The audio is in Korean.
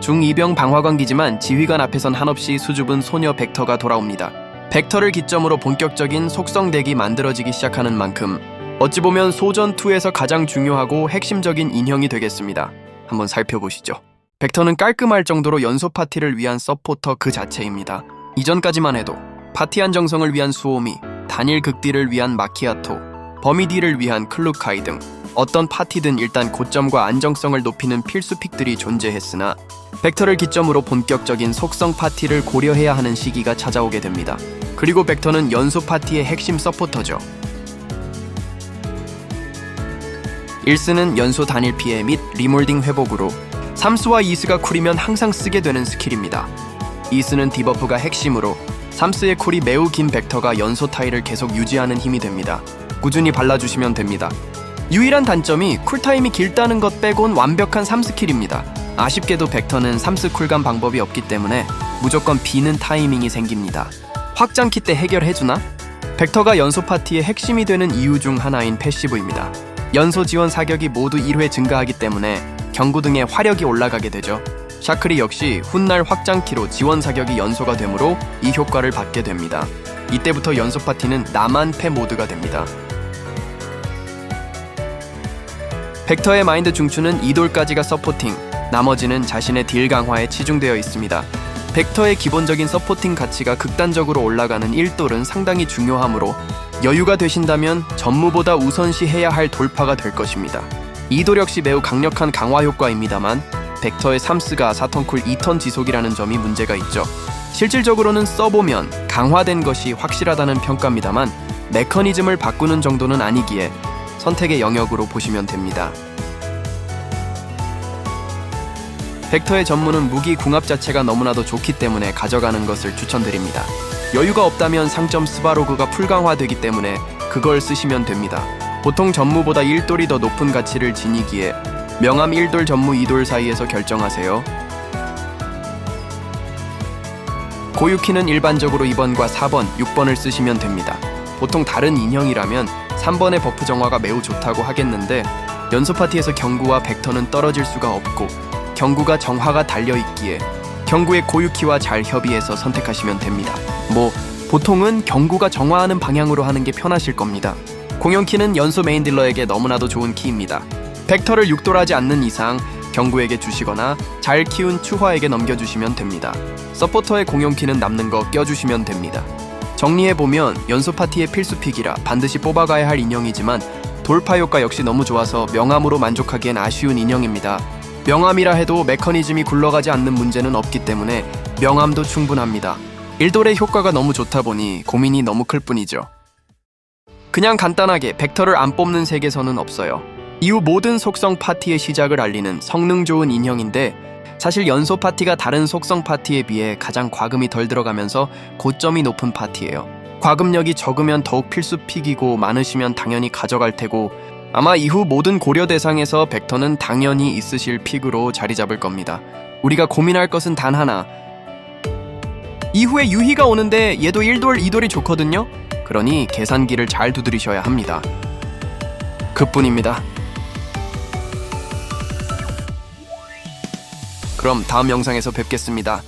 중2병 방화관기지만 지휘관 앞에선 한없이 수줍은 소녀 벡터가 돌아옵니다. 벡터를 기점으로 본격적인 속성덱이 만들어지기 시작하는 만큼 어찌 보면 소전2에서 가장 중요하고 핵심적인 인형이 되겠습니다. 한번 살펴보시죠. 벡터는 깔끔할 정도로 연소 파티를 위한 서포터 그 자체입니다. 이전까지만 해도 파티 안정성을 위한 수오미, 단일 극딜을 위한 마키아토, 버미디를 위한 클루카이 등 어떤 파티든 일단 고점과 안정성을 높이는 필수 픽들이 존재했으나 벡터를 기점으로 본격적인 속성 파티를 고려해야 하는 시기가 찾아오게 됩니다. 그리고 벡터는 연소 파티의 핵심 서포터죠. 1스는 연소 단일 피해 및 리몰딩 회복으로 3스와 2스가 쿨이면 항상 쓰게 되는 스킬입니다. 2스는 디버프가 핵심으로 3스의 쿨이 매우 긴 벡터가 연소 타일을 계속 유지하는 힘이 됩니다. 꾸준히 발라주시면 됩니다. 유일한 단점이 쿨타임이 길다는 것 빼곤 완벽한 3스킬입니다. 아쉽게도 벡터는 3스 쿨감 방법이 없기 때문에 무조건 비는 타이밍이 생깁니다. 확장키 때 해결해주나? 벡터가 연소 파티의 핵심이 되는 이유 중 하나인 패시브입니다. 연소 지원 사격이 모두 1회 증가하기 때문에 경구 등의 화력이 올라가게 되죠. 샤크리 역시 훗날 확장키로 지원 사격이 연소가 되므로 이 효과를 받게 됩니다. 이때부터 연소 파티는 나만 패 모드가 됩니다. 벡터의 마인드 중추는 2돌까지가 서포팅, 나머지는 자신의 딜 강화에 치중되어 있습니다. 벡터의 기본적인 서포팅 가치가 극단적으로 올라가는 1돌은 상당히 중요하므로 여유가 되신다면 전무보다 우선시해야 할 돌파가 될 것입니다. 2돌 역시 매우 강력한 강화 효과입니다만 벡터의 3스가 4턴 쿨 2턴 지속이라는 점이 문제가 있죠. 실질적으로는 써보면 강화된 것이 확실하다는 평가입니다만 메커니즘을 바꾸는 정도는 아니기에 선택의 영역으로 보시면 됩니다. 벡터의 전문은 무기 궁합 자체가 너무나도 좋기 때문에 가져가는 것을 추천드립니다. 여유가 없다면 상점 스바로그가 풀강화되기 때문에 그걸 쓰시면 됩니다. 보통 전무보다 1돌이 더 높은 가치를 지니기에 명암 1돌 전무 2돌 사이에서 결정하세요. 고유키는 일반적으로 2번과 4번, 6번을 쓰시면 됩니다. 보통 다른 인형이라면 3번의 버프 정화가 매우 좋다고 하겠는데 연소 파티에서 경구와 벡터는 떨어질 수가 없고 경구가 정화가 달려 있기에 경구의 고유키와 잘 협의해서 선택하시면 됩니다. 뭐 보통은 경구가 정화하는 방향으로 하는 게 편하실 겁니다. 공연키는 연소 메인 딜러에게 너무나도 좋은 키입니다. 벡터를 육돌하지 않는 이상 경구에게 주시거나 잘 키운 추화에게 넘겨주시면 됩니다. 서포터의 공용키는 남는 거 껴주시면 됩니다. 정리해보면 연소 파티의 필수픽이라 반드시 뽑아가야 할 인형이지만 돌파 효과 역시 너무 좋아서 명암으로 만족하기엔 아쉬운 인형입니다. 명암이라 해도 메커니즘이 굴러가지 않는 문제는 없기 때문에 명암도 충분합니다. 일돌의 효과가 너무 좋다 보니 고민이 너무 클 뿐이죠. 그냥 간단하게 벡터를 안 뽑는 세계선은 없어요. 이후 모든 속성 파티의 시작을 알리는 성능 좋은 인형인데 사실 연소 파티가 다른 속성 파티에 비해 가장 과금이 덜 들어가면서 고점이 높은 파티예요. 과금력이 적으면 더욱 필수 픽이고 많으시면 당연히 가져갈 테고 아마 이후 모든 고려 대상에서 벡터는 당연히 있으실 픽으로 자리 잡을 겁니다. 우리가 고민할 것은 단 하나. 이후에 유희가 오는데 얘도 1돌, 2돌이 좋거든요. 그러니 계산기를 잘 두드리셔야 합니다. 그뿐입니다. 그럼 다음 영상에서 뵙겠습니다.